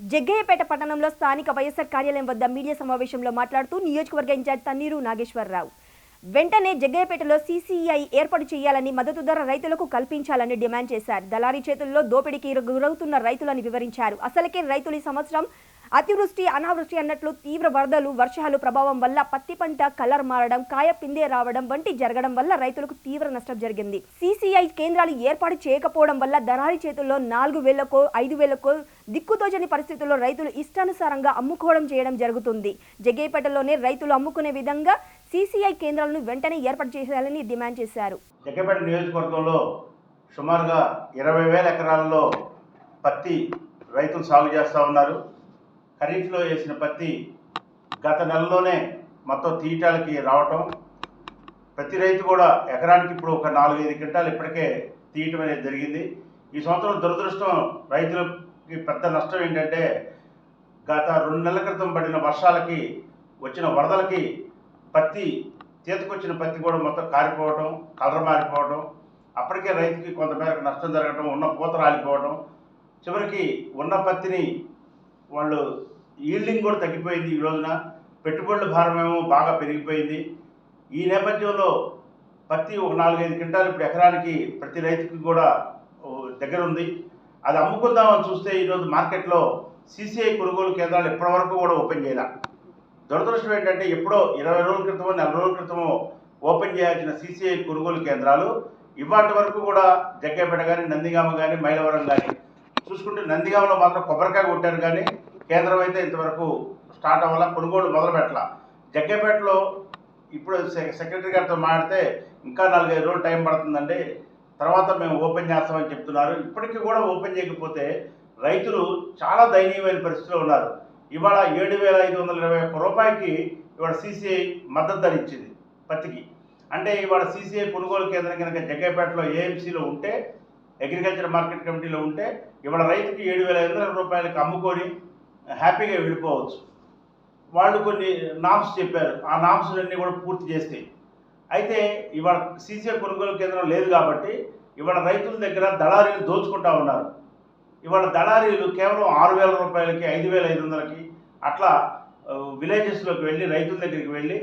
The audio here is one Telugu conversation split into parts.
జగ్గయ్యపేట పట్టణంలో స్థానిక వైఎస్ఆర్ కార్యాలయం వద్ద మీడియా సమావేశంలో మాట్లాడుతూ నియోజకవర్గ ఇన్ఛార్జ్ తన్నీరు నాగేశ్వరరావు. వెంటనే జగ్గయ్యపేటలో సీసీఐ ఏర్పాటు చేయాలని మద్దతు ధర రైతులకు కల్పించాలని డిమాండ్ చేశారు. దళారీ చేతుల్లో దోపిడీకి గురవుతున్న రైతులని వివరించారు. అసలుకే రైతులు ఈ సంవత్సరం అతివృష్టి అనావృష్టి అన్నట్లు తీవ్ర వరదలు వర్షాలు ప్రభావం వల్ల పత్తి పంట కలర్ మారడం కాయ పిందే రావడం వంటి జరగడం వల్ల రైతులకు తీవ్ర నష్టం జరిగింది. సిసిఐ కేంద్రాలు ఏర్పాటు చేయకపోవడం వల్ల దళారి చేతుల్లో నాలుగు వేలకో ఐదు వేలకో దిక్కుతోచని పరిస్థితుల్లో రైతులు ఇష్టానుసారంగా అమ్ముకోవడం చేయడం జరుగుతుంది. జగ్గేపేటలోనే రైతులు అమ్ముకునే విధంగా సిసిఐ కేంద్రాలను వెంటనే ఏర్పాటు చేయాలని డిమాండ్ చేశారు. జగ్గపేట నియోజకవర్గంలో సుమారుగా ఇరవై వేల ఎకరాలలో పత్తి రైతులు సాగు చేస్తూ ఉన్నారు. ఖరీఫ్లో వేసిన పత్తి గత నెలలోనే మొత్తం తీయటాలకి రావటం. ప్రతి రైతు కూడా ఎకరానికి ఇప్పుడు ఒక నాలుగైదు క్వింటాలు ఇప్పటికే తీయటం అనేది జరిగింది. ఈ సంవత్సరం దురదృష్టం రైతులకి పెద్ద నష్టం ఏంటంటే గత రెండు నెలల క్రితం పడిన వర్షాలకి వచ్చిన వరదలకి పత్తి చేతికొచ్చిన పత్తి కూడా మొత్తం కారిపోవడం కలర్ మారిపోవడం అప్పటికే రైతుకి కొంతమేరకు నష్టం జరగడం ఉన్న పూత రాలిపోవడం చివరికి ఉన్న పత్తిని వాళ్ళు ఈల్డింగ్ కూడా తగ్గిపోయింది ఈ రోజున. పెట్టుబడుల భారం ఏమో బాగా పెరిగిపోయింది. ఈ నేపథ్యంలో పత్తి ఒక నాలుగైదు క్వింటాలు ఇప్పుడు ఎకరానికి ప్రతి రైతుకి కూడా దగ్గర ఉంది. అది అమ్ముకుందామని చూస్తే ఈరోజు మార్కెట్లో సీసీఐ కొనుగోలు కేంద్రాలు ఇప్పటివరకు కూడా ఓపెన్ చేయాలి. దురదృష్టం ఏంటంటే ఎప్పుడో ఇరవై రోజుల క్రితమో నెల రోజుల క్రితమో ఓపెన్ చేయాల్సిన సీసీఐ కొనుగోలు కేంద్రాలు ఇవాటి వరకు కూడా జగ్గేపేట కానీ నందిగామ కానీ మైలవరం కానీ చూసుకుంటే నందిగామలో మాత్రం కొబ్బరికాయ కొట్టారు కానీ కేంద్రం అయితే ఇంతవరకు స్టార్ట్ అవ్వాల? కొనుగోలు మొదలు పెట్టాల జగ్గేపేటలో ఇప్పుడు సెక్రటరీ గారితో మాట్లాడితే ఇంకా నాలుగైదు రోజులు టైం పడుతుందండి. తర్వాత మేము ఓపెన్ చేస్తామని చెప్తున్నారు. ఇప్పటికీ కూడా ఓపెన్ చేయకపోతే రైతులు చాలా దయనీయమైన పరిస్థితిలో ఉన్నారు. ఇవాళ ఏడు వేల ఐదు వందల ఇరవై ఒక్క రూపాయకి ఇవాళ సీసీఐ మద్దతు ధర ఇచ్చింది పత్తికి. అంటే ఇవాళ సీసీఐ కొనుగోలు కేంద్రం కనుక జగ్గైపేటలో ఏఎంసీలో ఉంటే అగ్రికల్చర్ మార్కెట్ కమిటీలో ఉంటే ఇవాళ రైతుకి ఏడు వేల ఐదు వందల రూపాయలకి అమ్ముకొని హ్యాపీగా వెళ్ళిపోవచ్చు. వాళ్ళు కొన్ని నామ్స్ చెప్పారు. ఆ నామ్స్లన్నీ కూడా పూర్తి చేస్తే అయితే ఇవాళ సీసీఐ కొనుగోలు కేంద్రం లేదు కాబట్టి ఇవాళ రైతుల దగ్గర దళారీలు దోచుకుంటా ఉన్నారు. ఇవాళ దళారీలు కేవలం ఆరు వేల రూపాయలకి ఐదు వేల ఐదు వందలకి అట్లా విలేజెస్లోకి వెళ్ళి రైతుల దగ్గరికి వెళ్ళి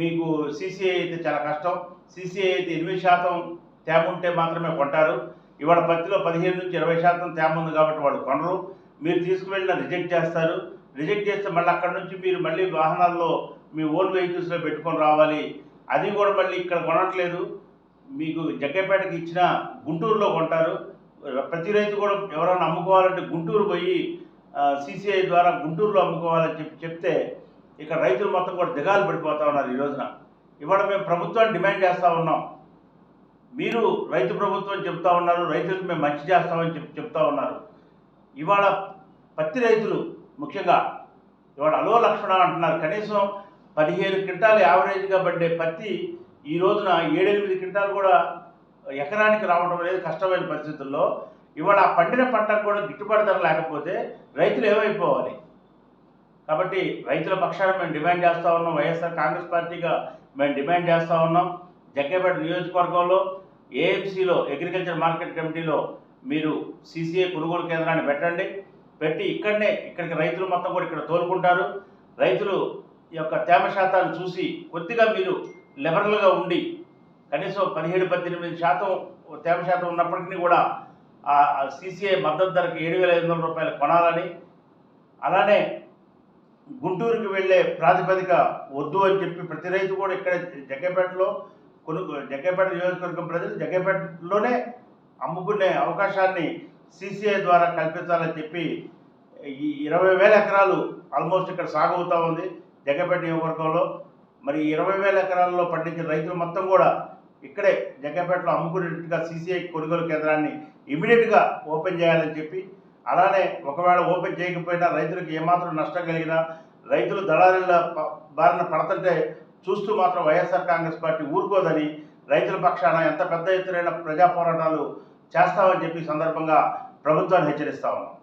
మీకు సీసీఐ అయితే చాలా కష్టం. సీసీఐ అయితే ఎనిమిది శాతం తేమ ఉంటే మాత్రమే కొంటారు. ఇవాళ పత్తిలో పదిహేను నుంచి ఇరవై శాతం తేమ ఉంది కాబట్టి వాళ్ళు కొనరు. మీరు తీసుకువెళ్ళిన రిజెక్ట్ చేస్తారు. రిజెక్ట్ చేస్తే మళ్ళీ అక్కడ నుంచి మీరు మళ్ళీ వాహనాల్లో మీ ఓన్ వెహికల్స్లో పెట్టుకొని రావాలి. అది కూడా మళ్ళీ ఇక్కడ కొనట్లేదు. మీకు జగ్గపేటకి ఇచ్చిన గుంటూరులో కొంటారు. ప్రతి రైతు కూడా ఎవరైనా అమ్ముకోవాలంటే గుంటూరు పోయి సీసీఐ ద్వారా గుంటూరులో అమ్ముకోవాలని చెప్పి చెప్తే ఇక్కడ రైతులు మొత్తం కూడా దిగాలు పడిపోతా ఉన్నారు ఈ రోజున. ఇవాళ మేము ప్రభుత్వాన్ని డిమాండ్ చేస్తూ ఉన్నాం. మీరు రైతు ప్రభుత్వం చెప్తా ఉన్నారు. రైతులకు మేము మంచి చేస్తామని చెప్పి చెప్తా ఉన్నారు. ఇవాళ పత్తి రైతులు ముఖ్యంగా ఇవాళ అలో లక్షణ అంటున్నారు. కనీసం పదిహేను క్వింటాలు యావరేజ్గా పడ్డే పత్తి ఈ రోజున ఏడెనిమిది క్వింటాలు కూడా ఎకరానికి రావడం అనేది కష్టమైన పరిస్థితుల్లో ఇవాళ ఆ పండిన పంటకు కూడా గిట్టుబాటు ధర లేకపోతే రైతులు ఏమైపోవాలి? కాబట్టి రైతుల పక్షాన మేము డిమాండ్ చేస్తూ ఉన్నాం. వైఎస్ఆర్ కాంగ్రెస్ పార్టీగా మేము డిమాండ్ చేస్తూ ఉన్నాం. జగ్గేపేట నియోజకవర్గంలో ఏఎంసీలో అగ్రికల్చర్ మార్కెట్ కమిటీలో మీరు సీసీఐ కొనుగోలు కేంద్రాన్ని పెట్టండి. పెట్టి ఇక్కడనే ఇక్కడికి రైతులు మొత్తం కూడా ఇక్కడ తోలుకుంటారు. రైతులు యొక్క తేమ శాతాన్ని చూసి కొద్దిగా మీరు లిబరల్గా ఉండి కనీసం పదిహేడు పద్దెనిమిది శాతం తేమ శాతం ఉన్నప్పటికీ కూడా ఆ సీసీఐ మద్దతు ధరకు ఏడు వేల ఐదు వందల రూపాయలు కొనాలని అలానే గుంటూరుకి వెళ్ళే ప్రాతిపదిక వద్దు అని చెప్పి ప్రతి రైతు కూడా ఇక్కడ జగ్గపేటలో కొను జగ్గపేట నియోజకవర్గం ప్రజలు జగ్గపేటలోనే అమ్ముకునే అవకాశాన్ని సీసీఐ ద్వారా కల్పించాలని చెప్పి ఈ ఇరవై వేల ఎకరాలు ఆల్మోస్ట్ ఇక్కడ సాగు అవుతూ ఉంది. జగ్గపేట నియోజకవర్గంలో. మరి ఇరవై వేల ఎకరాల్లో పండించిన రైతులు మొత్తం కూడా ఇక్కడే జగ్గపేటలో అమ్ముకునేట్టుగా సీసీఐ కొనుగోలు కేంద్రాన్ని ఇమీడియట్గా ఓపెన్ చేయాలని చెప్పి అలానే ఒకవేళ ఓపెన్ చేయకపోయినా రైతులకు ఏమాత్రం నష్టం కలిగినా రైతులు దళారీల బారిన పడుతుంటే చూస్తూ మాత్రం వైఎస్ఆర్ కాంగ్రెస్ పార్టీ ఊరుకోదని రైతుల పక్షాన ఎంత పెద్ద ఎత్తునైన ప్రజా పోరాటాలు చేస్తామని చెప్పి సందర్భంగా ప్రభుత్వాన్ని హెచ్చరిస్తా ఉన్నాం.